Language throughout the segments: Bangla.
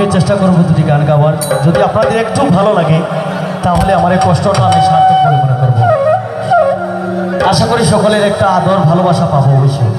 আমিও চেষ্টা করব দুটি গান গাওয়ার। যদি আপনাদের একটু ভালো লাগে, তাহলে আমার এই কষ্টটা আমি সার্থক বলে মনে করব। আশা করি সকলের একটা আদর ভালোবাসা পাবো অবশ্যই।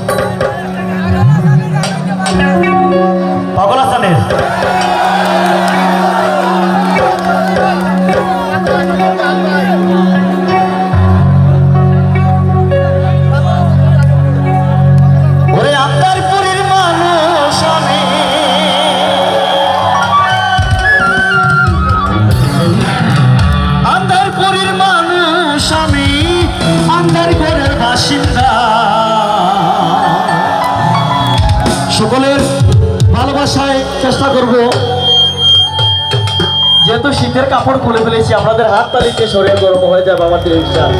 শীতের কাপড় খুলে ফেলেছি আমাদের হাত তালিতে শরীর গরম হয়ে যাবে আমাদের ইনশাল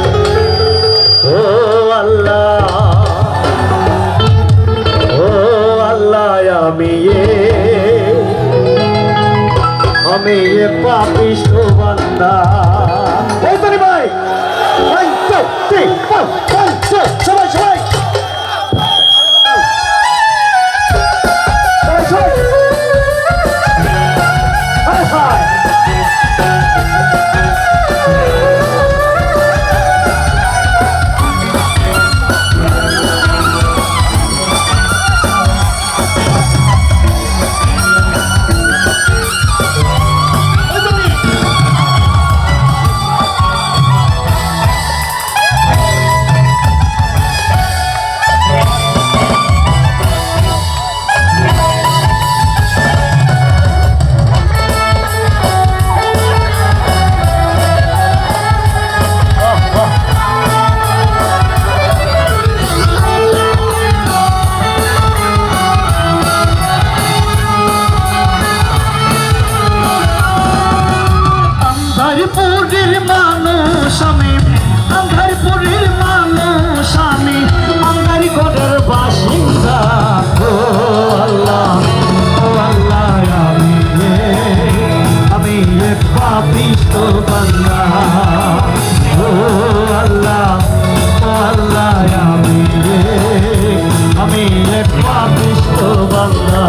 ও আল্লাহ ও আল্লাহ, আমি আমি এ পাপিষ্ট বান্দা রে ভাই। আন্ধারপুরের মানুষ আমি আন্ধারপুরের মানুষ আমি আন্ধার ঘরের বাসিন্দা। ও আল্লাহ ও আল্লাহ আমি আমি পাপিষ্ট বান্দা। ও আল্লাহ ও আল্লাহ আমি আমি পাপিষ্ট বান্দা।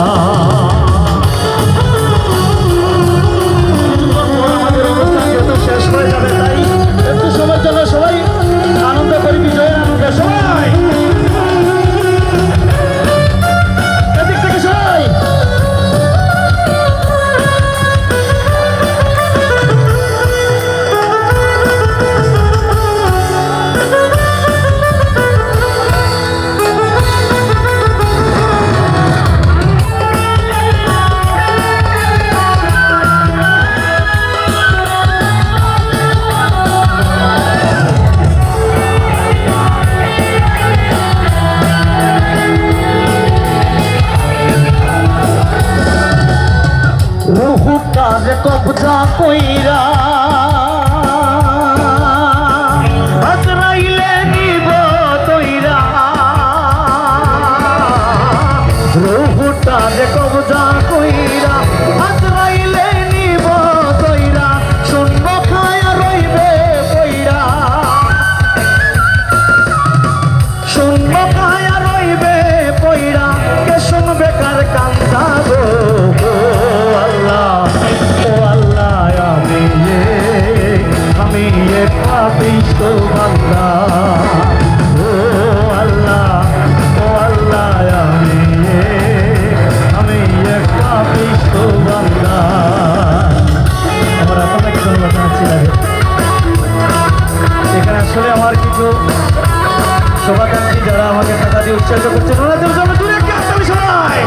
শোভাকাঙ্ক্ষী যারা আমাকে টাকা দিয়ে উৎসাহিত করছেন। ওনাদের জন্য দূরে হাততালি সবাই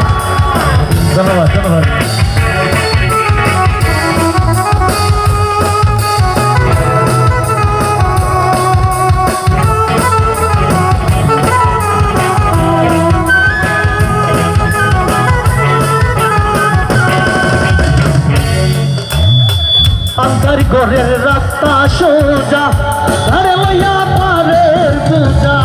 ধন্যবাদ ধন্যবাদ। ঘরের রাস্তা সোজা লইয়া পারের পূজা।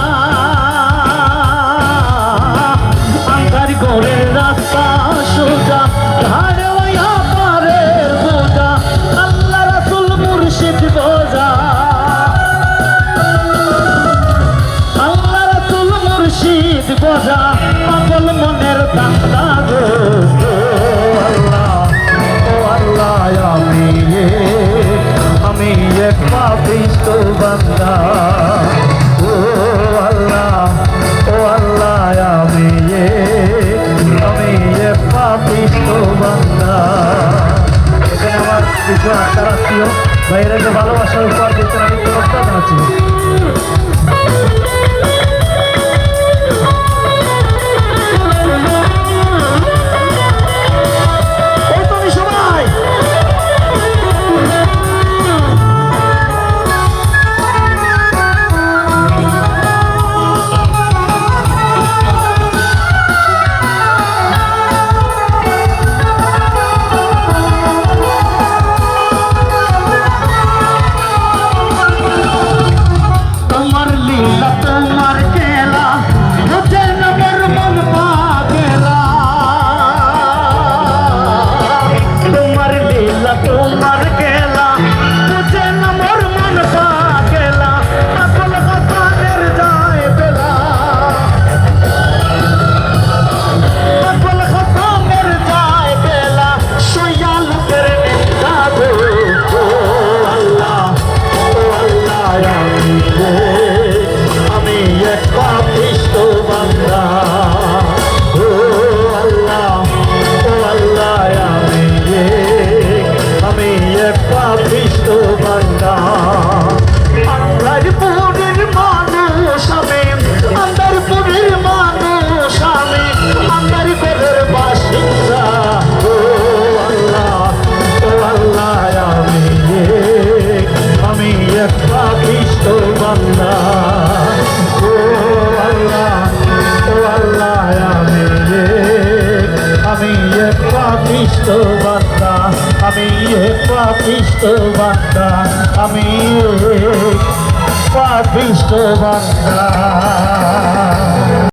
পাগল মনের দান্দা গো। আমি আমি এক পাপিষ্ট বান্দা। ও আল্লাহ ও আল্লাহ, আমি আমি এক পাপিষ্ট বান্দা। ভালোবাসার উপহার দিতে আমি তরফটা জানাচ্ছি পাপিষ্ট বান্দা আমি এক পাপিষ্ট বান্দা আমি পাপিষ্ট বান্দা